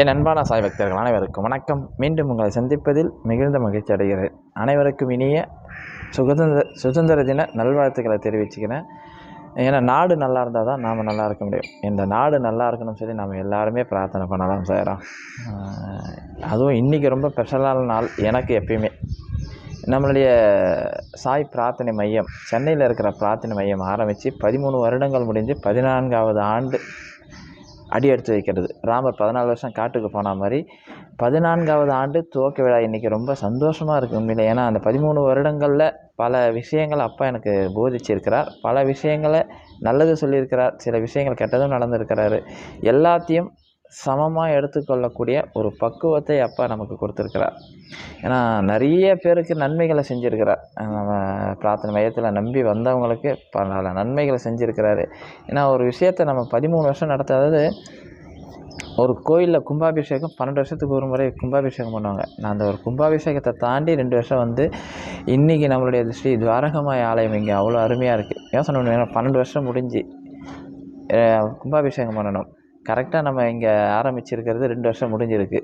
என் அன்பான சாய் பக்தர்கள் அனைவருக்கும் வணக்கம். மீண்டும் உங்களை சந்திப்பதில் மிகுந்த மகிழ்ச்சி அடைகிறேன். அனைவருக்கும் இனிய சுதந்திர சுதந்திர தின நல்வாழ்த்துக்களை தெரிவிச்சுக்கிறேன். ஏன்னா நாடு நல்லா இருந்தால் தான் நாம் நல்லா இருக்க முடியும். இந்த நாடு நல்லா இருக்கணும்னு சொல்லி நாம் எல்லாருமே பிரார்த்தனை பண்ணலாம் சாரா அதுவும் இன்றைக்கி ரொம்ப ஸ்பெஷலான நாள் எனக்கு எப்பயுமே. நம்மளுடைய சாய் பிரார்த்தனை மையம் சென்னையில் இருக்கிற பிரார்த்தனை மையம் ஆரம்பித்து பதிமூணு வருடங்கள் முடிஞ்சு பதினான்காவது ஆண்டு அடி எடுத்து வைக்கிறது. ராமர் பதினாலு வருஷம் காட்டுக்கு போன மாதிரி பதினான்காவது ஆண்டு துவக்க விழா. இன்றைக்கி ரொம்ப சந்தோஷமாக இருக்குது உண்மையில். ஏன்னா அந்த பதிமூணு வருடங்களில் பல விஷயங்கள் அப்பா எனக்கு போதிச்சிருக்கிறார். பல விஷயங்களை நல்லது சொல்லியிருக்கிறார். சில விஷயங்கள் கெட்டதும் நடந்திருக்கிறாரு. எல்லாத்தையும் சமமாக எடுத்துக்கொள்ளக்கூடிய ஒரு பக்குவத்தை அப்பா நமக்கு கொடுத்துருக்கிறார். ஏன்னா நிறைய பேருக்கு நன்மைகளை செஞ்சுருக்கிறார். நம்ம பிரார்த்தனை மையத்தில் நம்பி வந்தவங்களுக்கு பல நன்மைகளை செஞ்சுருக்கிறாரு. ஏன்னா ஒரு விஷயத்தை நம்ம பதிமூணு வருஷம் நடத்தாதது ஒரு கோயிலில் கும்பாபிஷேகம் பன்னெண்டு வருஷத்துக்கு ஒரு முறை கும்பாபிஷேகம் பண்ணுவாங்க. நான் அந்த ஒரு கும்பாபிஷேகத்தை தாண்டி ரெண்டு வருஷம் வந்து இன்றைக்கி நம்மளுடைய ஸ்ரீ துவாரகமாய் ஆலயம் இங்கே அவ்வளோ அருமையாக இருக்குது யோசனை பண்ணுவேன் பன்னெண்டு வருஷம் முடிஞ்சு கும்பாபிஷேகம் பண்ணணும். கரெக்டாக நம்ம இங்கே ஆரம்பிச்சிருக்கிறது ரெண்டு வருஷம் முடிஞ்சிருக்கு.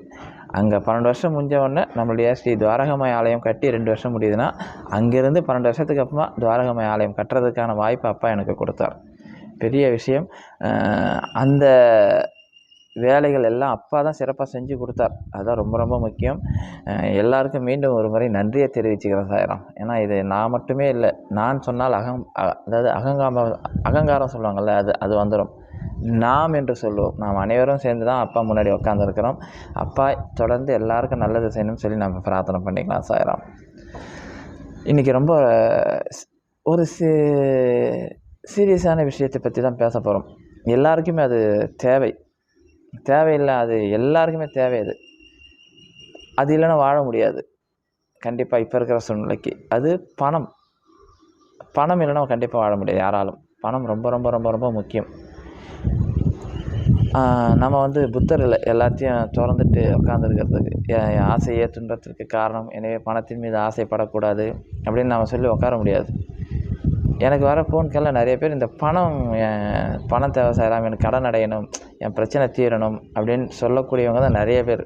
அங்கே பன்னெண்டு வருஷம் முடிஞ்ச உடனே நம்மளுடைய ஸ்ரீ துவாரகமய ஆலயம் கட்டி ரெண்டு வருஷம் முடியுதுன்னா அங்கேருந்து பன்னெண்டு வருஷத்துக்கு அப்புறமா துவாரகமய ஆலயம் கட்டுறதுக்கான வாய்ப்பு அப்பா எனக்கு கொடுத்தார். பெரிய விஷயம். அந்த வேலைகள் எல்லாம் அப்பா தான் சிறப்பாக செஞ்சு கொடுத்தார். அதுதான் ரொம்ப ரொம்ப முக்கியம். எல்லாருக்கும் மீண்டும் ஒரு முறை நன்றியை தெரிவிச்சுக்கிறேன் சாயிரம். ஏன்னா இது நான் மட்டுமே இல்லை. நான் சொன்னால் அகம் அதாவது அகங்காம அகங்காரம் சொல்லுவாங்கள்ல அது அது வந்துடும் நாம் என்று சொல்லுவோம். நாம் அனைவரும் சேர்ந்து தான் அப்பா முன்னாடி உட்காந்துருக்கிறோம் அப்பா தொடர்ந்து எல்லாருக்கும் நல்லது செய்யணும்னு சொல்லி நம்ம பிரார்த்தனை பண்ணிக்கலாம் சாயிரம். இன்றைக்கி ரொம்ப ஒரு சி சீரியஸான விஷயத்தை பற்றி தான் பேச போகிறோம் எல்லாருக்குமே அது தேவை. தேவையில்லை அது எல்லாருக்குமே தேவை அது. அது இல்லைன்னா வாழ முடியாது. கண்டிப்பாக இப்போ இருக்கிற சூழ்நிலைக்கு. அது பணம். பணம் இல்லைன்னா கண்டிப்பாக வாழ முடியாது யாராலும். பணம் ரொம்ப ரொம்ப ரொம்ப ரொம்ப முக்கியம். நம்ம வந்து புத்தர் இல்லை எல்லாத்தையும் திறந்துட்டு உட்காந்துருக்கிறதுக்கு என் ஆசையே துன்பத்திற்கு காரணம். எனவே பணத்தின் மீது ஆசைப்படக்கூடாது அப்படின்னு நம்ம சொல்லி உட்கார முடியாது. எனக்கு வர ஃபோன்கெல்லாம் நிறைய பேர் இந்த பணம் என் பணம் தேவை சார் எனக்கு கடன் அடையணும் என் பிரச்சனை தீரணும் அப்படின்னு சொல்லக்கூடியவங்க தான் நிறைய பேர்.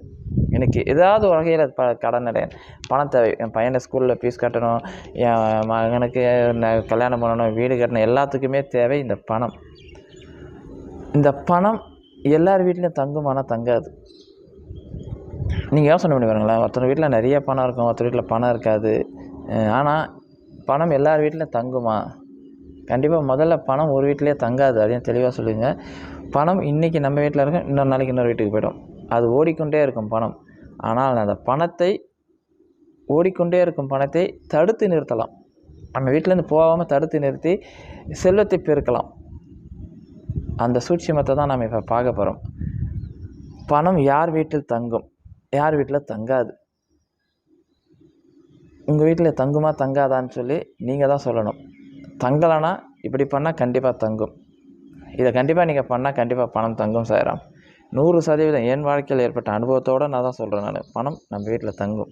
எனக்கு ஏதாவது ஒரு வகையில் ப கடன் அடையணும் பணம் தேவை. என் பையனை ஸ்கூலில் ஃபீஸ் கட்டணும் என் மகனுக்கு கல்யாணம் பண்ணணும் வீடு கட்டணும் எல்லாத்துக்குமே தேவை இந்த பணம். இந்த பணம் எல்லார் வீட்லேயும் ஆனால் தங்காது. நீங்கள் யோசனை பண்ணி பாருங்களேன். ஒருத்தர் வீட்டில் நிறைய பணம் இருக்கும் ஒருத்தர் வீட்டில் பணம் இருக்காது. ஆனால் பணம் எல்லார் வீட்லையும் தங்குமா? கண்டிப்பாக முதல்ல பணம் ஒரு வீட்டிலேயே தங்காது. அதையும் தெளிவாக சொல்லுங்க. பணம் இன்றைக்கி நம்ம வீட்டில் இருக்கும் இன்னொரு நாளைக்கு இன்னொரு வீட்டுக்கு போயிடும். அது ஓடிக்கொண்டே இருக்கும் பணம். ஆனால் அந்த பணத்தை ஓடிக்கொண்டே இருக்கும் பணத்தை தடுத்து நிறுத்தலாம். நம்ம வீட்டிலேருந்து போகாமல் தடுத்து நிறுத்தி செல்வத்தை பெருக்கலாம். அந்த சூட்சிமத்தை தான் நாம் இப்போ பார்க்க போகிறோம் பணம் யார் வீட்டில் தங்கும்? யார் வீட்டில் தங்காது? உங்கள் வீட்டில் தங்குமா தங்காதான்னு சொல்லி நீங்கள் தான் சொல்லணும். தங்கலைன்னா இப்படி பண்ணால் கண்டிப்பாக தங்கும். இதை கண்டிப்பாக நீங்கள் பண்ணால் கண்டிப்பாக பணம் தங்கும் சாயிராம். நூறு சதவீதம் என் வாழ்க்கையில் ஏற்பட்ட அனுபவத்தோடு நான் தான் சொல்கிறேன் நான். பணம் நம்ம வீட்டில் தங்கும்.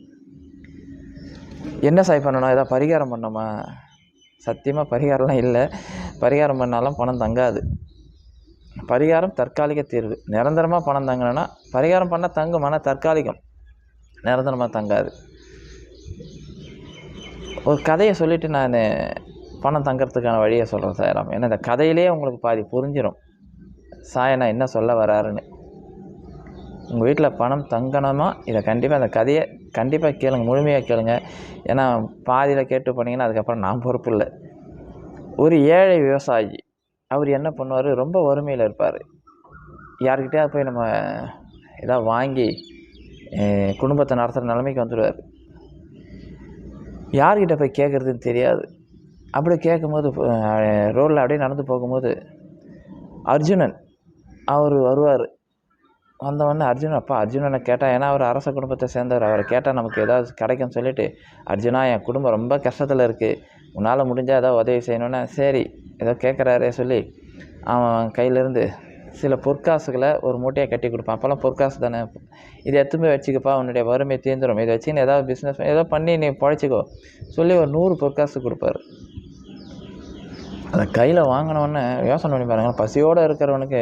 என்ன சாய் பண்ணணும்? ஏதாவது பரிகாரம் பண்ணோமா சத்தியமாக பரிகாரம்லாம் இல்லை. பரிகாரம் பண்ணாலும் பணம் தங்காது. பரிகாரம் தற்காலிக தீர்வு. நிரந்தரமாக பணம் தங்கணும்னா பரிகாரம் பண்ணால் தங்கும் ஆனால் தற்காலிகம். நிரந்தரமாக தங்காது. ஒரு கதையை சொல்லிவிட்டு நான் பணம் தங்கறதுக்கான வழியை சொல்கிறேன் சாயராம். ஏன்னா இந்த கதையிலே உங்களுக்கு பாதி புரிஞ்சிடும் சாயனா என்ன சொல்ல வராருன்னு. உங்கள் வீட்டில் பணம் தங்கணுமா? இதை கண்டிப்பாக அந்த கதையை கண்டிப்பாக கேளுங்க. முழுமையாக கேளுங்க. ஏன்னா பாதியில் கேட்டு போனீங்கன்னா அதுக்கப்புறம் நான் பொறுப்பு இல்லை. ஒரு ஏழை விவசாயி அவர் என்ன பண்ணுவார்? ரொம்ப வறுமையில் இருப்பார். யார்கிட்டயாவது போய் நம்ம எதாவது வாங்கி குடும்பத்தை நடத்துகிற நிலைமைக்கு வந்துடுவார் யார்கிட்ட போய் கேட்குறதுன்னு தெரியாது. அப்படி கேட்கும்போது ரோட்டில் அப்படியே நடந்து போகும்போது அர்ஜுனன் அவர் வருவார். வந்தவொடனே அர்ஜுனன் அப்பா அர்ஜுனனை கேட்டால் ஏன்னா அவர் அரச குடும்பத்தை சேர்ந்தவர். அவரை கேட்டால் நமக்கு ஏதாவது கிடைக்கும்னு சொல்லிட்டு அர்ஜுனா என் குடும்பம் ரொம்ப கஷ்டத்தில் இருக்குது உன்னால் முடிஞ்சால் ஏதோ உதவி செய்யணுன்னா சரி ஏதோ கேட்குறாரே சொல்லி அவன் கையிலேருந்து சில பொற்காசுகளை ஒரு மூட்டையை கட்டி கொடுப்பான். அப்போல்லாம் பொற்காசு தானே. இதை எடுத்து போய் வச்சுக்கப்பா உன்னுடைய வறுமை தீர்ந்துடும் இதை வச்சு நீ ஏதாவது பிஸ்னஸ் ஏதோ பண்ணி நீ பழைச்சிக்கோ சொல்லி ஒரு நூறு பொற்காசு கொடுப்பாரு. அதை கையில் வாங்கினவொன்னே யோசனை பண்ணி பாருங்கள் பசியோடு இருக்கிறவனுக்கு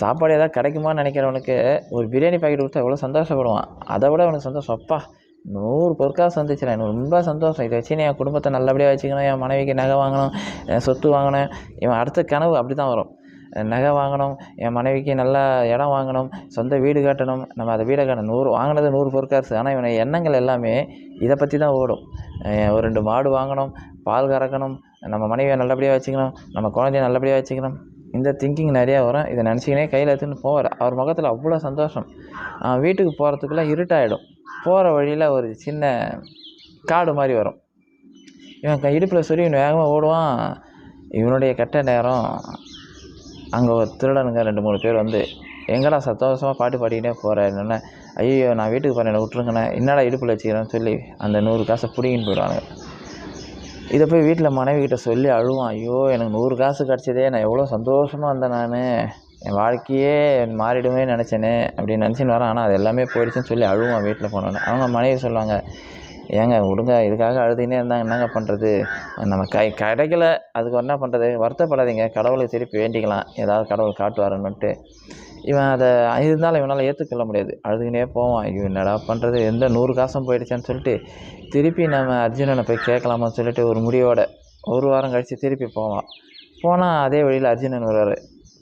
சாப்பாடு ஏதாவது கிடைக்குமான்னு நினைக்கிறவனுக்கு ஒரு பிரியாணி பாக்கெட் கொடுத்தா எவ்வளோ சந்தோஷப்படுவான். அதை விட அவனுக்கு சந்தோஷம். அப்பா நூறு பொருட்காசு சந்திச்சிடேன் எனக்கு ரொம்ப சந்தோஷம். இதை வச்சு என் குடும்பத்தை நல்லபடியாக வச்சுக்கணும். என் மனைவிக்கு நகை வாங்கணும். என் சொத்து வாங்கணும். இவன் அடுத்த கனவு அப்படி தான் வரும் நகை வாங்கணும். என் மனைவிக்கு நல்ல இடம் வாங்கணும். சொந்த வீடு கட்டணும். நம்ம அதை வீடை கட்டணும். நூறு வாங்கினது நூறு பொருட்காசு ஆனால் இவனை எண்ணங்கள் எல்லாமே இதை பற்றி தான் ஓடும். ஒரு ரெண்டு மாடு வாங்கணும். பால் கறக்கணும். நம்ம மனைவியை நல்லபடியாக வச்சுக்கணும். நம்ம குழந்தைய நல்லபடியாக வச்சுக்கணும். இந்த திங்கிங் நிறையா வரும். இதை நினச்சிக்கினே கையில் எடுத்துன்னு போவார். அவர் முகத்தில் அவ்வளோ சந்தோஷம். வீட்டுக்கு போகிறதுக்குள்ளே இருட்டாயிடும். போகிற வழியில் ஒரு சின்ன காடு மாதிரி வரும். இவன் க- இடுப்பில் சொல்லி இவன் வேகமாக ஓடுவான். இவனுடைய கெட்ட நேரம் அங்கே ஒரு திருடனுங்க ரெண்டு மூணு பேர் வந்து எங்கடா சந்தோஷமாக பாட்டு பாடிக்கிட்டே போகிற என்னென்ன ஐயோ நான் வீட்டுக்கு போகிறேன் என்னை விட்ருங்கண்ணே என்னடா இடுப்பில் வச்சுக்கிறேன்னு சொல்லி அந்த நூறு காசை பிடிங்கின்னு போயிடுவானுங்க. இதை போய் வீட்டில் மனைவிக்கிட்ட சொல்லி அழுவான். ஐயோ எனக்கு நூறு காசு கிடச்சதே நான் எவ்வளோ சந்தோஷமாக இருந்தேன் நான். என் வாழ்க்கையே மாறிடுமே நினச்சேனே அப்படின்னு நினச்சின்னு வரேன். ஆனால் அது எல்லாமே போயிடுச்சுன்னு சொல்லி அழுவான் வீட்டில் போனோன்னே. அவங்க மனைவி சொல்லுவாங்க ஏங்க விடுங்க இதுக்காக அழுதுனே இருந்தாங்க. என்னங்க பண்ணுறது நம்ம கை கிடைக்கல. அதுக்கு என்ன பண்ணுறது வருத்தப்படாதீங்க. கடவுளை திருப்பி வேண்டிக்கலாம். ஏதாவது கடவுள் காட்டுவாருன்னுட்டு. இவன் அதை இருந்தாலும் இவனால் ஏற்றுக்கொள்ள முடியாது. அழுதுகினே போவான். ஐயோ என்னடா பண்ணுறது எந்த நூறு காசும் போயிடுச்சேன்னு சொல்லிட்டு திருப்பி நம்ம அர்ஜுனனை போய் கேட்கலாமான்னு சொல்லிட்டு ஒரு முடிவோட ஒரு வாரம் கழித்து திருப்பி போவான். போனால் அதே வழியில் அர்ஜுனன் வருவார்.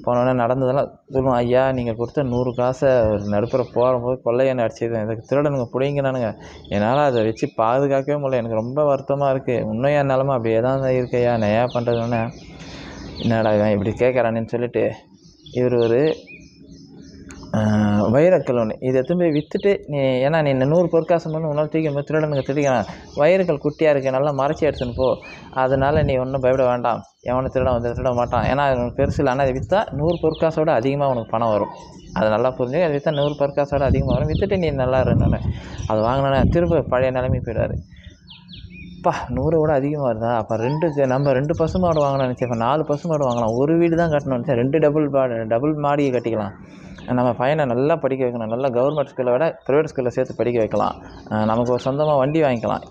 போனோடனே நடந்ததெல்லாம் சொல்லுவான் ஐயா நீங்கள் கொடுத்த நூறு காசை ஒரு நடுப்புற போகும்போது கொள்ளையனை அடிச்சது எனக்கு திருடனுங்க பிடிங்கினானுங்க. என்னால் அதை வச்சு பாதுகாக்கவே முடியல. எனக்கு ரொம்ப வருத்தமாக இருக்குது இன்னும் நிலமை அப்படியே தான் இருக்கையா? நான் ஏன் பண்ணுறதுன்னு என்னடா இவன் இப்படி கேட்குறானேன்னு சொல்லிட்டு இவர் ஒரு வைரக்கல் ஒன்று இதை எடுத்து போய் விற்றுட்டு நீ ஏன்னா நீ இந்த நூறு பொற்காசம் பண்ணி உன்னால் தூக்கி போய் திருடனுக்கு திருடிக்கிறான் வைரக்கல் குட்டியாக இருக்குது நல்லா மறைச்சி எடுத்துன்னு போ. அதனால் நீ ஒன்றும் பயப்பட வேண்டாம். எவனை திருட வந்து திருட மாட்டான். ஏன்னா அது பெருசு இல்லை ஆனால் அதை விற்றா நூறு பொற்காசோட அதிகமாக உனக்கு பணம் வரும். அது நல்லா புரிஞ்சு அதை விற்றா நூறு பொற்காசோட அதிகமாக வரும். விற்றுட்டு நீ நல்லா இருந்தேன் அது வாங்கினோன்னே திரும்ப பழைய நிலைமை போயிடுவார். அப்பா நூறை விட அதிகமாக இருந்தா அப்போ ரெண்டு நம்ம ரெண்டு பசு மாடு வாங்கணும்னு நினச்சி இப்போ நாலு பசு மாடு வாங்கலாம். ஒரு வீடு தான் கட்டணும்னு நினச்சேன் ரெண்டு டபுள் பாடு டபுள் மாடியை கட்டிக்கலாம். நம்ம பையனை நல்லா படிக்க வைக்கணும். நல்லா கவர்மெண்ட் ஸ்கூலை விட ப்ரைவேட் ஸ்கூலில் சேர்த்து படிக்க வைக்கலாம். நமக்கு ஒரு சொந்தமாக வண்டி வாங்கிக்கலாம்.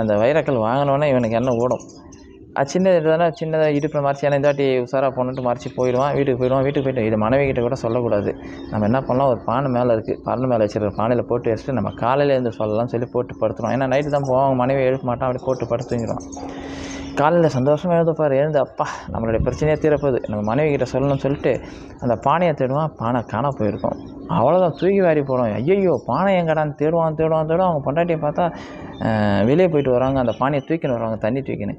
அந்த வைரக்கல் வாங்கினோன்னே இவனுக்கு என்ன ஓடும். அது சின்னது தானே சின்னதாக இடுப்பில் மறைச்சி ஏன்னா இந்தாட்டி உசாராக மறைச்சி போயிடுவான். வீட்டுக்கு போயிடுவான். வீட்டுக்கு போயிட்டு இது மனைவி கிட்ட கூட சொல்லக்கூடாது. நம்ம என்ன பண்ணலாம்? ஒரு பானை மேலே இருக்குது பானை மேலே வச்சுருக்க பானையில் போட்டு வச்சுட்டு நம்ம காலையில் இருந்து சொல்லலாம் சொல்லி போட்டு படுத்துருவோம். ஏன்னா நைட்டு தான் போவோம் மனைவி எழுப்ப மாட்டான். அப்படி போட்டு படுத்துங்கிறோம் காலையில் சந்தோஷமாக எழுதுப்பார் எழுந்து அப்பா நம்மளுடைய பிரச்சனையே தீரப்போகுது. நம்ம மனைவி கிட்ட சொல்லணும்னு சொல்லிட்டு அந்த பானையை தேடுவான் பானை காண போயிருக்கும். அவ்வளோதான் தூக்கி வாரி போடும் ஐயையோ பானை எங்கடான்னு தேடுவான் தேடுவான் தேடுவான். அவங்க பொண்டாட்டியை பார்த்தா வெளியே போயிட்டு வராங்க. அந்த பானையை தூக்கின்னு வருவாங்க தண்ணி தூக்கின்னு.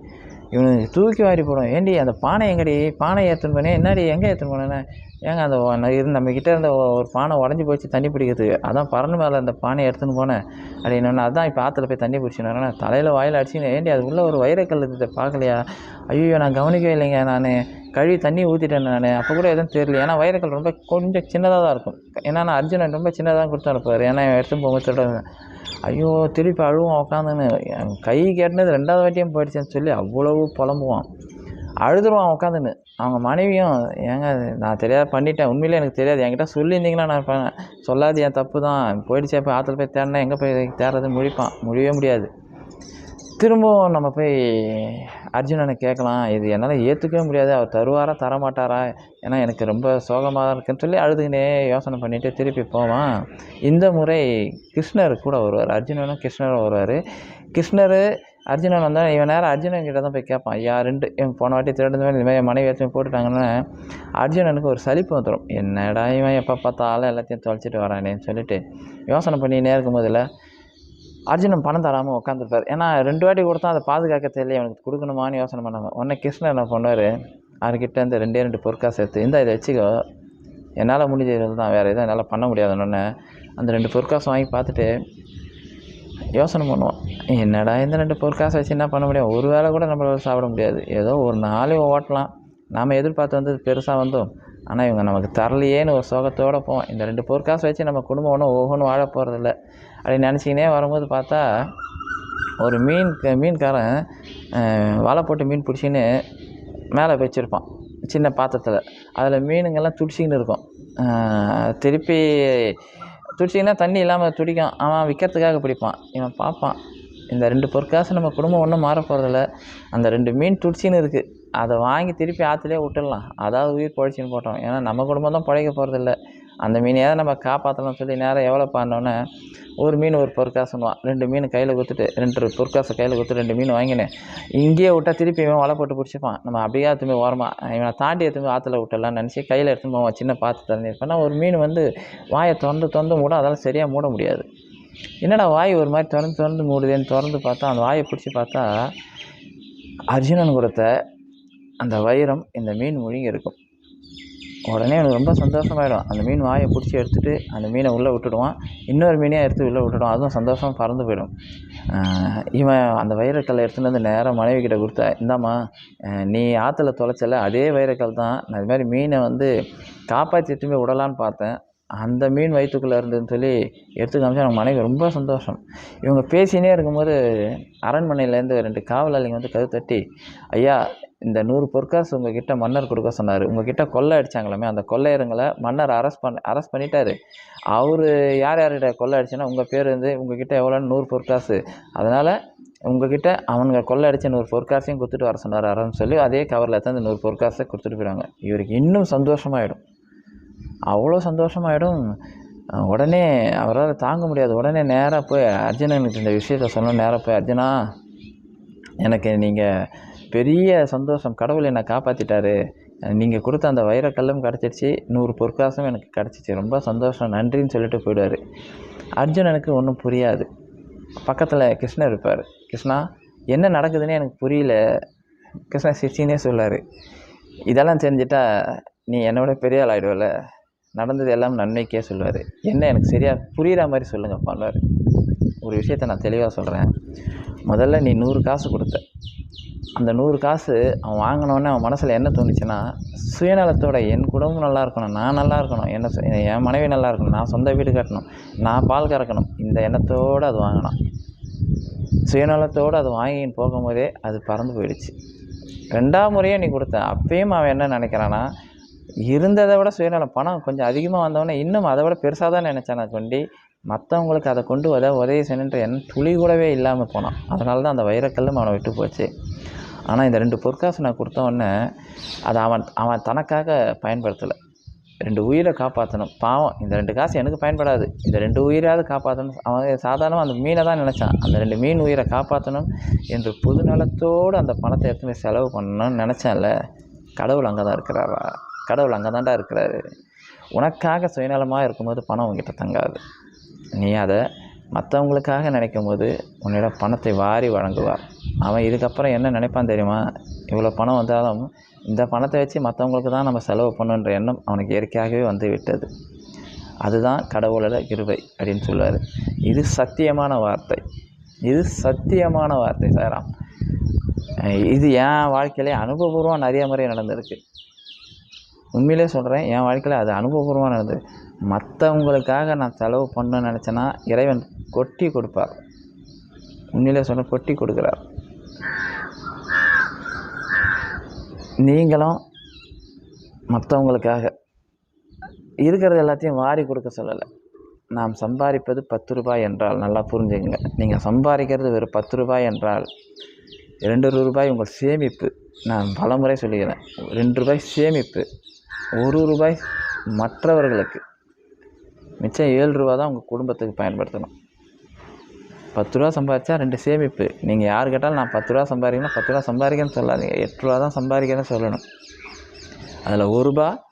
இவனுக்கு தூக்கி வாரி போடும் ஏண்டி அந்த பானை எங்கடி? பானை ஏற்றுன்னு போனேன் என்னடி எங்கே ஏற்றுன்னு போனேன்னு? ஏங்க அந்த இது நம்மக்கிட்ட இருந்து இருந்த ஒரு பானை உடஞ்சி போயிடுச்சு தண்ணி பிடிக்கிறதுக்கு அதான் பறந்து மேலே அந்த பானையை எடுத்துன்னு போனேன். அப்படின்னு அதான் இப்போ ஆற்றுல போய் தண்ணி பிடிச்சின்னு வரேன். தலையில் வாயில் அடிச்சுன்னு ஏண்டி அது உள்ளே ஒரு வைரக்கல் இருக்குது பார்க்கலையா? ஐயோ நான் கவனிக்கவே இல்லைங்க நான். கழுவி தண்ணி ஊற்றிட்டேன் நான். அப்போ கூட எதுவும் தெரியல. ஏன்னா வைரக்கல் ரொம்ப கொஞ்சம் சின்னதாக தான் இருக்கும். ஏன்னா நான் அர்ஜுனன் ரொம்ப சின்னதாக கொடுத்து அனுப்புவார். ஏன்னா எடுத்து போகும்போது திருட ஐயோ திருப்பி அழுவோம் உட்காந்துன்னு என் கை கேட்டினது ரெண்டாவது வாட்டியும் போயிடுச்சேன்னு சொல்லி அவ்வளவு புலம்புவான். அழுதுருவான் உட்காந்துன்னு. அவங்க மனைவியும் ஏங்க நான் தெரியாத பண்ணிட்டேன். உண்மையிலே எனக்கு தெரியாது. என்கிட்ட சொல்லியிருந்தீங்கன்னா நான் இருப்பேன். சொல்லாது என் தப்பு தான். போயிடுச்சே போய் ஆற்றுல போய் தேடினா எங்கே போய் தேடுறது? முழிப்பான். முடியவே முடியாது. திரும்பவும் நம்ம போய் அர்ஜுனனை கேட்கலாம். இது என்னால் ஏற்றுக்கவே முடியாது. அவர் தருவாரா தரமாட்டாரா? ஏன்னா எனக்கு ரொம்ப சோகமாக இருக்குன்னு சொல்லி அழுதுகினே யோசனை பண்ணிவிட்டு திருப்பி போவான். இந்த முறை கிருஷ்ணர் கூட வருவார். அர்ஜுனனும் கிருஷ்ணரும் வருவார். கிருஷ்ணர் அர்ஜுனன் வந்தால் இவன் நேரம் அர்ஜுனன் கிட்ட தான் போய் கேட்பான் ஐயா ரெண்டு இவன் போன வாட்டி திருடுந்த மாதிரி இந்த மாதிரி என் மனைவி எடுத்து போட்டுட்டாங்கன்னா அர்ஜுனனுக்கு ஒரு சலிப்பு வந்துடும் என்னடா இவன் எப்போ பார்த்தாலும் எல்லாத்தையும் தொலைச்சிட்டு வரானேன்னு சொல்லிட்டு யோசனை பண்ணினே இருக்கும்போதில் அர்ஜுனன் பணம் தராமல் உட்காந்துருப்பார் ஏன்னா ரெண்டு வாட்டி கொடுத்தா அதை பாதுகாக்க தெரியல அவனுக்கு கொடுக்கணுமான்னு யோசனை பண்ணாங்க உடனே கிருஷ்ணன் என்ன பண்ணுவார்? அவர்கிட்ட இருந்து ரெண்டே ரெண்டு பொருட்கா சேர்த்து இந்த இதை வச்சுக்கோ. என்னால் முடிஞ்சது தான் வேறு எதுவும் என்னால் பண்ண முடியாதுன்னு அந்த ரெண்டு பொருட்காசம் வாங்கி பார்த்துட்டு யோசனை பண்ணுவோம் என்னடா இந்த ரெண்டு பொற்காசை வச்சு என்ன பண்ண முடியும்? ஒரு வேளை கூட நம்மளால் சாப்பிட முடியாது. ஏதோ ஒரு நாளே ஓட்டலாம். நாம் எதிர்பார்த்து வந்து பெருசாக வந்தோம் ஆனால் இவங்க நமக்கு தரலையேன்னு ஒரு சோகத்தோடு போவோம் இந்த ரெண்டு பொற்காசு வச்சு நம்ம குடும்பம் ஒன்றும் ஒவ்வொன்றும் வாழ போகிறதில்ல அப்படின்னு நினச்சிக்கினே வரும்போது பார்த்தா ஒரு மீன் மீன்காரன் வலை போட்டு மீன் பிடிச்சின்னு மேலே வச்சுருப்பான். சின்ன பாத்திரத்தில். அதில் மீனுங்கெல்லாம் துடிச்சிக்கின்னு இருக்கும். திருப்பி துடிச்சிங்கன்னா தண்ணி இல்லாமல் துடிக்கும். அவன் விற்கிறதுக்காக பிடிப்பான். இவன் பார்ப்பான். இந்த ரெண்டு பொற்காசு நம்ம குடும்பம் ஒன்றும் மாற போகிறதில்ல அந்த ரெண்டு மீன் துடிச்சின்னு இருக்குது அதை வாங்கி திருப்பி ஆற்றுலேயே விட்டுடலாம். அதாவது உயிர் பழச்சின்னு போட்டோம். ஏன்னா நம்ம குடும்பம் தான் பழைக்க போகிறதில்ல அந்த மீனையாவது நம்ம காப்பாற்றணும்னு சொல்லி நேரம் எவ்வளோ பண்ணோன்னே ஒரு மீன் ஒரு பொற்காசுன்னுவான் ரெண்டு மீன் கையில் கொடுத்துட்டு ரெண்டு பொற்காசை கையில் கொடுத்து ரெண்டு மீன் வாங்கினேன். இங்கேயே விட்டால் திருப்பி இவன் வலை போட்டு பிடிச்சிப்பான். நம்ம அப்படியே எடுத்துமே ஓரமாக இவனை தாண்டி எடுத்துமே ஆற்றுல விட்டுடலாம்னு நினச்சி கையில் எடுத்துன்னு போவான் சின்ன பார்த்து திறந்துருப்பேன் ஒரு மீன் வந்து வாயை திறந்து திறந்து மூட அதெல்லாம் சரியாக மூட முடியாது. என்னடா வாய் ஒரு மாதிரி திறந்து திறந்து மூடுதேன்னு திறந்து பார்த்தா அந்த வாயை பிடிச்சி பார்த்தா அர்ஜுனன் கொடுத்த அந்த வைரம் இந்த மீன் முழுங்கி இருக்கும். உடனே எனக்கு ரொம்ப சந்தோஷமாயிடும். அந்த மீன் வாயை பிடிச்சி எடுத்துகிட்டு அந்த மீனை உள்ளே விட்டுடுவான். இன்னொரு மீனையும் எடுத்து உள்ளே விட்டுடுவான். அதுவும் சந்தோஷமாக பறந்து போயிடும். இவன் அந்த வைரக்கல்லை எடுத்துகிட்டு வந்து நேராக மனைவி கிட்ட கொடுத்தா இந்தாம்மா நீ ஆற்றுல தொலைச்சல அதே வைரக்கல் தான். நான் இது மாதிரி மீனை வந்து காப்பாற்றி எடுத்துமே விடலான்னு பார்த்தேன். அந்த மீன் வயிற்றுக்குள்ளே இருந்ததுன்னு சொல்லி எடுத்து காமிச்சு அவங்க மனைவி ரொம்ப சந்தோஷம். இவங்க பேசினே இருக்கும்போது அரண்மனையிலேருந்து ரெண்டு காவலாளிங்க வந்து கதவு தட்டி ஐயா இந்த நூறு பொற்காசு உங்ககிட்ட மன்னர் கொடுக்க சொன்னார். உங்ககிட்ட கொள்ளை அடிச்சாங்களாமே அந்த கொள்ளையருங்களை மன்னர் அரெஸ்ட் பண்ண அரெஸ்ட் பண்ணிட்டாரு. அவர் யார் யார்கிட்ட கொள்ளை அடிச்சுன்னா உங்கள் பேர் வந்து உங்ககிட்ட எவ்வளோன்னு நூறு பொற்காசு. அதனால் உங்ககிட்ட அவனுங்க கொள்ளை அடிச்ச நூறு பொற்காசையும் கொடுத்துட்டு வர சொன்னார் அரன்னு சொல்லி அதே கவரில் தான் அந்த நூறு பொற்காசை கொடுத்துட்டு போயிடுவாங்க இவருக்கு இன்னும் சந்தோஷமாயிடும். அவ்வளோ சந்தோஷமாயிடும். உடனே அவரால் தாங்க முடியாது. உடனே நேராக போய் அர்ஜுனனுக்கு இந்த விஷயத்த சொன்ன நேராக போய் அர்ஜுனா எனக்கு நீங்கள் பெரிய சந்தோஷம். கடவுள் என்னை காப்பாற்றிட்டாரு நீங்கள் கொடுத்த அந்த வைரக்கல்லும் கிடச்சிருச்சு. நூறு பொற்காசும் எனக்கு கிடச்சிச்சு. ரொம்ப சந்தோஷம். நன்றின்னு சொல்லிட்டு போயிடுவார். அர்ஜுனனுக்கு ஒன்றும் புரியாது. பக்கத்தில் கிருஷ்ணர் இருப்பார். கிருஷ்ணா என்ன நடக்குதுன்னு எனக்கு புரியல. கிருஷ்ணர் சிரிச்சினே சொல்லார் இதெல்லாம் தெரிஞ்சிட்டா நீ என்னோட பெரிய ஆள் ஆகிடுவல நடந்தது எல்லாம் நன்மைக்கே சொல்லுவார். என்ன எனக்கு சரியாக புரிகிற மாதிரி சொல்லுங்கள் பண்ணுவார் ஒரு விஷயத்த நான் தெளிவாக சொல்கிறேன் முதல்ல நீ நூறு காசு கொடுத்த. அந்த நூறு காசு அவன் வாங்கினோடனே அவன் மனசில் என்ன தோணுச்சுன்னா சுயநலத்தோட என் குடும்பம் நல்லா இருக்கணும் நான் நல்லா இருக்கணும் என்ன சொ- என் மனைவி நல்லா இருக்கணும் நான் சொந்த வீடு கட்டணும் நான் பால் கறக்கணும் இந்த எண்ணத்தோடு அது வாங்கினான். சுயநலத்தோடு அது வாங்கின்னு போகும்போதே அது பறந்து போயிடுச்சு. ரெண்டாம் முறையே நீ கொடுத்த. அப்பயும் அவன் என்ன நினைக்கிறான்னா இருந்ததை விட சுயநலம். பணம் கொஞ்சம் அதிகமாக வந்தவொடனே இன்னும் அதை விட பெருசாக தான் நினச்சானே கொண்டு? மற்றவங்களுக்கு அதை கொண்டு வர உதவி செய்யணுன்ற என் துளி கூடவே இல்லாமல் போனான். அதனால தான் அந்த வைரக்கல்லும் அவனை விட்டு போச்சு. ஆனால் இந்த ரெண்டு பொற்காசு நான் கொடுத்தவொடனே அதை அவன் அவன் தனக்காக பயன்படுத்தலை. ரெண்டு உயிரை காப்பாற்றணும் பாவம் இந்த ரெண்டு காசு எனக்கு பயன்படாது. இந்த ரெண்டு உயிராவது காப்பாற்றணும் அவன் சாதாரணமாக அந்த மீனை தான் நினச்சான். அந்த ரெண்டு மீன் உயிரை காப்பாற்றணும் என்று பொது நலத்தோடு அந்த பணத்தை எடுத்துமே செலவு பண்ணணும்னு நினச்சேன்ல. கடவுள் அங்கே தான் இருக்கிறாரா? கடவுள் அங்கே தாண்டா இருக்கிறாரு. உனக்காக சுயநலமாக இருக்கும்போது பணம் உங்ககிட்ட தங்காது. நீ அதை மற்றவங்களுக்காக நினைக்கும் போது உன்னோட பணத்தை வாரி வழங்குவார். அவன் இதுக்கப்புறம் என்ன நினைப்பான் தெரியுமா? இவ்வளோ பணம் வந்தாலும் இந்த பணத்தை வச்சு மற்றவங்களுக்கு தான் நம்ம செலவு பண்ணுன்ற எண்ணம் அவனுக்கு இயற்கையாகவே வந்து விட்டது. அதுதான் கடவுளோட கிருவை அப்படின்னு சொல்லுவார். இது சத்தியமான வார்த்தை. இது சத்தியமான வார்த்தை சாராம். இது என் வாழ்க்கையிலே அனுபவபூர்வம் நிறைய முறை நடந்திருக்கு. உண்மையிலே சொல்கிறேன் என் வாழ்க்கையில் அது அனுபவபூர்வமாக நடந்தது மற்றவங்களுக்காக நான் செலவு பண்ணணும்னு நினச்சேன்னா இறைவன் கொட்டி கொடுப்பார். உண்மையிலே சொல்ல கொட்டி கொடுக்குறார். நீங்களும் மற்றவங்களுக்காக இருக்கிறது எல்லாத்தையும் வாரி கொடுக்க சொல்லலை. நாம் சம்பாதிப்பது பத்து ரூபாய் என்றால் நல்லா புரிஞ்சுக்கங்க. நீங்கள் சம்பாதிக்கிறது வெறும் பத்து ரூபாய் என்றால் ரெண்டு ரூபாய் உங்கள் சேமிப்பு. நான் பலமுறை சொல்லிக்கிறேன் ரெண்டு ரூபாய் சேமிப்பு. ஒரு ரூபாய் மற்றவர்களுக்கு. மிச்சம் ஏழு ரூபா தான் உங்கள் குடும்பத்துக்கு பயன்படுத்தணும். பத்து ரூபா சம்பாதிச்சா ரெண்டு சேமிப்பு. நீங்கள் யார் கேட்டாலும் நான் பத்து ரூபா சம்பாதிக்கணும் பத்து ரூபா சம்பாதிக்கன்னு சொல்லாதீங்க. எட்டு ரூபா தான் சம்பாதிக்கிறேன்னு சொல்லணும். அதில் ஒரு ரூபா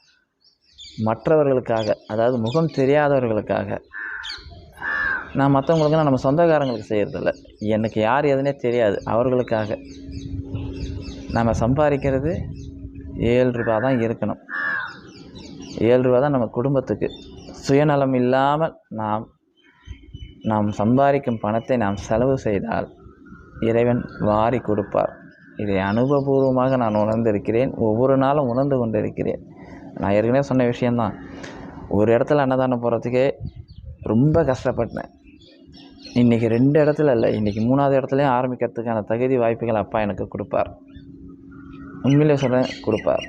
மற்றவர்களுக்காக அதாவது முகம் தெரியாதவர்களுக்காக. நான் மற்றவங்களுக்கு நான் நம்ம சொந்தக்காரங்களுக்கு செய்கிறதில்ல எனக்கு யார் எதுனே தெரியாது. அவர்களுக்காக. நம்ம சம்பாதிக்கிறது ஏழு ரூபா தான் இருக்கணும். ஏழு ரூபா தான் நம்ம குடும்பத்துக்கு. சுயநலம் இல்லாமல் நாம் நாம் சம்பாதிக்கும் பணத்தை நாம் செலவு செய்தால் இறைவன் வாரி கொடுப்பார். இதை அனுபவபூர்வமாக நான் உணர்ந்திருக்கிறேன். ஒவ்வொரு நாளும் உணர்ந்து கொண்டிருக்கிறேன். நான் ஏற்கனவே சொன்ன விஷயந்தான் ஒரு இடத்துல அன்னதானம் போகிறதுக்கே ரொம்ப கஷ்டப்பட்டேன். இன்றைக்கி ரெண்டு இடத்துல இல்லை. இன்றைக்கி மூணாவது இடத்துலையும் ஆரம்பிக்கிறதுக்கான தகுதி வாய்ப்புகள் அப்பா எனக்கு கொடுப்பார். உண்மையிலே சொல்கிறேன் கொடுப்பார்.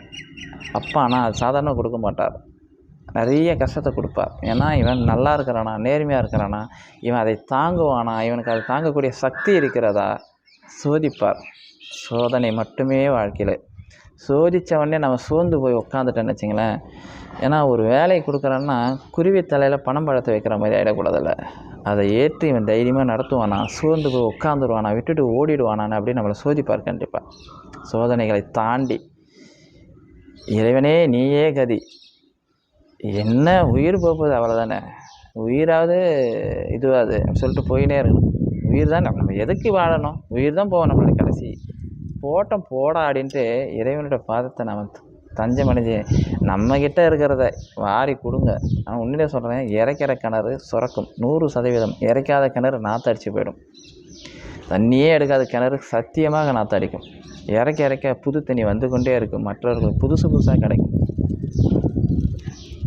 அப்பா ஆனால் அது சாதாரண கொடுக்க மாட்டார். நிறைய கஷ்டத்தை கொடுப்பார். ஏன்னா இவன் நல்லா இருக்கிறானா நேர்மையாக இருக்கிறானா இவன் அதை தாங்குவானா இவனுக்கு அதை தாங்கக்கூடிய சக்தி இருக்கிறதா? சோதிப்பார். சோதனை மட்டுமே வாழ்க்கையில். சோதித்தவொடனே நம்ம சோர்ந்து போய் உட்காந்துட்டேன்னு வச்சிங்களேன். ஏன்னா ஒரு வேலையை கொடுக்குறான்னா குருவி தலையில் பணம் பழத்தை வைக்கிற மாதிரி ஆகிடக்கூடாதுல்ல அதை ஏற்று இவன் தைரியமாக நடத்துவானா சோர்ந்து போய் உட்காந்துருவானா விட்டுட்டு ஓடிடுவானான்னு அப்படின்னு நம்மளை சோதிப்பார் கண்டிப்பாக சோதனைகளை தாண்டி இறைவனே நீயே கதி. என்ன உயிர் போகுது அவ்வளோதானே உயிராவது இதுவாது சொல்லிட்டு போயினே இருக்கணும். உயிர் தான்? நம்ம எதுக்கு வாழணும்? உயிர் தான் போவோம் நம்மளுடைய கடைசி. போட்டோம் போடா அப்படின்ட்டு இறைவனோட பாதத்தை நம்ம தஞ்சம் அடைஞ்சு நம்மக்கிட்ட இருக்கிறத வாரி கொடுங்க. நான் உண்மையிலே சொல்கிறேன் இறைக்கிற கிணறு சுரக்கும். நூறு சதவீதம். இறைக்காத கிணறு நாற்றடிச்சு போயிடும். தண்ணியே எடுக்காத கிணறு சத்தியமாக நாற்றடிக்கும் இறக்க இறக்க புது தண்ணி வந்து கொண்டே இருக்கும் மற்றவர்களுக்கு புதுசு புதுசாக கிடைக்கும்.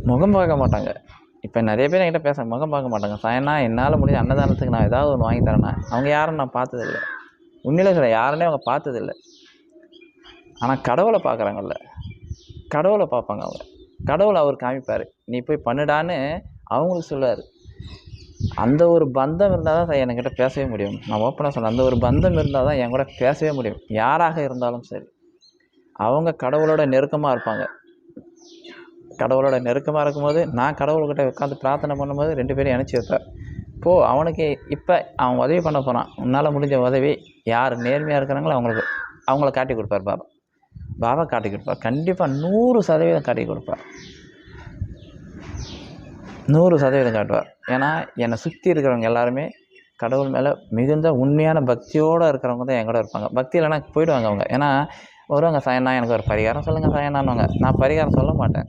முகம் பார்க்க மாட்டாங்க. இப்போ நிறைய பேர் என்கிட்ட பேச முகம் பார்க்க மாட்டாங்க. சாயனா என்னால் முடிஞ்ச அன்னதானத்துக்கு நான் ஏதாவது ஒன்று வாங்கி தரேன்னா அவங்க யாரும் நான் பார்த்ததில்ல. உண்மையில சொல்ல யாருன்னே அவங்க பார்த்ததில்ல. ஆனால் கடவுளை பார்க்குறாங்கல்ல. கடவுளை பார்ப்பாங்க அவங்க. கடவுளை அவர் காமிப்பார். நீ போய் பண்ணுடான்னு அவங்களுக்கு சொல்லுவார். அந்த ஒரு பந்தம் இருந்தால் தான் என்கிட்ட பேசவே முடியும். நான் ஓப்பனாக சொல்கிறேன் அந்த ஒரு பந்தம் இருந்தால் தான் என் கூட பேசவே முடியும். யாராக இருந்தாலும் சரி. அவங்க கடவுளோட நெருக்கமாக இருப்பாங்க. கடவுளோட நெருக்கமாக இருக்கும்போது நான் கடவுள்கிட்ட உட்காந்து பிரார்த்தனை பண்ணும்போது ரெண்டு பேரும் இணைச்சி வைப்பேன். போ அவனுக்கு இப்போ அவன் உதவி பண்ண போகிறான் உன்னால் முடிஞ்ச உதவி யார் நேர்மையாக இருக்கிறாங்களோ அவங்களுக்கு அவங்கள காட்டி கொடுப்பார் பாபா. பாபா காட்டி கொடுப்பார். கண்டிப்பாக நூறு சதவீதம் காட்டி கொடுப்பார். நூறு சதவீதம் காட்டுவார். ஏன்னா என்னை சுற்றி இருக்கிறவங்க எல்லாருமே கடவுள் மேலே மிகுந்த உண்மையான பக்தியோடு இருக்கிறவங்க தான் என் கூட இருப்பாங்க. பக்தி இல்லைனா போயிடுவாங்க அவங்க. ஏன்னா வருவாங்க சாயண்ணா எனக்கு ஒரு பரிகாரம் சொல்லுங்கள் சாயண்ணான்னுவாங்க நான் பரிகாரம் சொல்ல மாட்டேன்.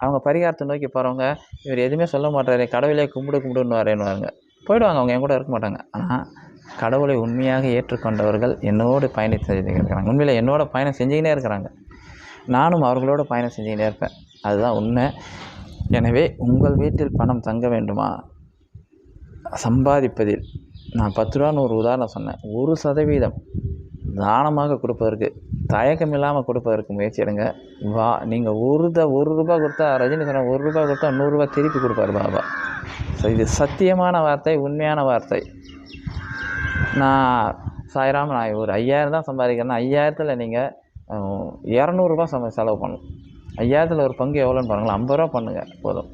அவங்க பரிகாரத்தை நோக்கி போகிறவங்க இவர் எதுவுமே சொல்ல மாட்டாரு கடவுளே கும்பிடு கும்பிடுன்னு வரேன்னுவாங்க போயிடுவாங்க அவங்க என் கூட இருக்க மாட்டாங்க. ஆனால் கடவுளை உண்மையாக ஏற்றுக்கொண்டவர்கள் என்னோடு பயணம் செஞ்சுக்கிட்டு இருக்கிறாங்க. உண்மையில் என்னோட பயணம் செஞ்சுக்கினே இருக்கிறாங்க. நானும் அவர்களோட பயணம் செஞ்சுக்கிட்டே இருப்பேன். அதுதான் உண்மை. எனவே உங்கள் வீட்டில் பணம் தங்க வேண்டுமா? சம்பாதிப்பதில் நான் பத்து ரூபான்னு ஒரு உதாரணம் சொன்னேன். ஒரு சதவீதம் தானமாக கொடுப்பதற்கு தயக்கம் இல்லாமல் கொடுப்பதற்கு முயற்சி எடுங்க. வா நீங்கள் ஒரு த ஒரு ரூபா கொடுத்தா ரஜினி சொன்ன ஒரு ரூபா கொடுத்தா நூறுரூவா திருப்பி கொடுப்பாரு பாபா. ஸோ இது சத்தியமான வார்த்தை உண்மையான வார்த்தை. நான் சாய்ராம நான் ஒரு ஐயாயிரம் தான் சம்பாதிக்கிறேன்னா ஐயாயிரத்தில் நீங்கள் இரநூறுபா சம செலவு பண்ணணும். ஐயாயிரத்தில் ஒரு பங்கு எவ்வளோன்னு பாருங்களேன். ஐம்பது ரூபா பண்ணுங்கள் போதும்.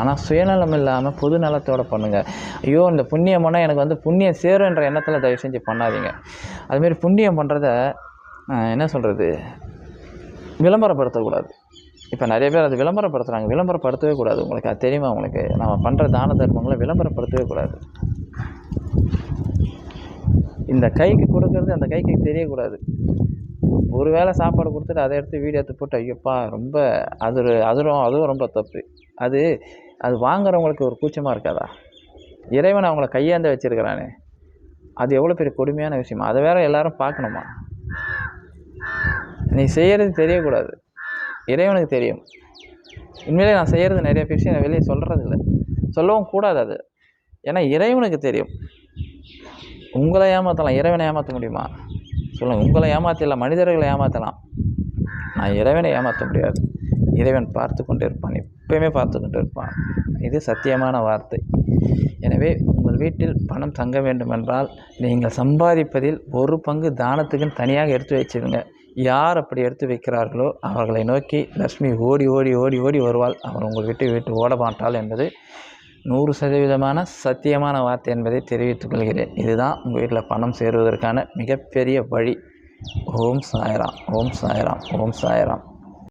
ஆனால் சுயநலம் இல்லாமல் பொது நலத்தோடு பண்ணுங்கள் ஐயோ இந்த புண்ணியம் பண்ணால் எனக்கு வந்து புண்ணியம் சேருன்ற எண்ணத்தில் தயவு செஞ்சு பண்ணாதீங்க. அதுமாரி புண்ணியம் பண்ணுறத என்ன சொல்கிறது விளம்பரப்படுத்தக்கூடாது. இப்போ நிறைய பேர் அது விளம்பரப்படுத்துகிறாங்க விளம்பரப்படுத்தவே கூடாது. உங்களுக்கு அது தெரியுமா உங்களுக்கு? நம்ம பண்ணுற தான தர்மங்களை விளம்பரப்படுத்தவே கூடாது. இந்த கைக்கு கொடுக்கறது அந்த கைக்கு தெரியக்கூடாது. ஒரு வேளை சாப்பாடு கொடுத்துட்டு அதை எடுத்து வீடியோ எடுத்து போட்டு ஐயோப்பா ரொம்ப அது ஒரு அதுவும் அதுவும் ரொம்ப தப்பு. அது அது வாங்குறவங்களுக்கு ஒரு கூச்சமாக இருக்காதா? இறைவன் அவங்கள கையாந்து வச்சுருக்கிறானே. அது எவ்வளோ பெரிய கொடுமையான விஷயமா? அதை வேற எல்லாரும் பார்க்கணுமா? நீ செய்கிறது தெரியக்கூடாது. இறைவனுக்கு தெரியும். உண்மையிலே நான் செய்கிறது நிறைய விஷயம் நான் வெளியே சொல்கிறது இல்லை சொல்லவும் கூடாது அது. ஏன்னா இறைவனுக்கு தெரியும். உங்களை ஏமாற்றலாம் இறைவனை ஏமாற்ற முடியுமா? சொல்லுங்கள் உங்களை ஏமாற்றலாம் மனிதர்களை ஏமாற்றலாம் நான் இறைவனை ஏமாற்ற முடியாது. இறைவன் பார்த்து கொண்டு இருப்பான் எப்பயுமே பார்த்து கொண்டு இருப்பான். இது சத்தியமான வார்த்தை. எனவே உங்கள் வீட்டில் பணம் தங்க வேண்டுமென்றால் நீங்கள் சம்பாதிப்பதில் ஒரு பங்கு தானத்துக்குன்னு தனியாக எடுத்து வச்சிருங்க. யார் அப்படி எடுத்து வைக்கிறார்களோ அவர்களை நோக்கி லக்ஷ்மி ஓடி ஓடி ஓடி ஓடி வருவாள். அவர் உங்கள் வீட்டை விட்டு ஓட மாட்டாள் என்பது நூறு சதவீதமான சத்தியமான வார்த்தை என்பதை தெரிவித்துக் கொள்கிறேன். இதுதான் உங்கள் வீட்டில் பணம் சேருவதற்கான மிகப்பெரிய வழி. ஓம் சாய்ராம் ஓம் சாய்ராம் ஓம் சாய்ராம்.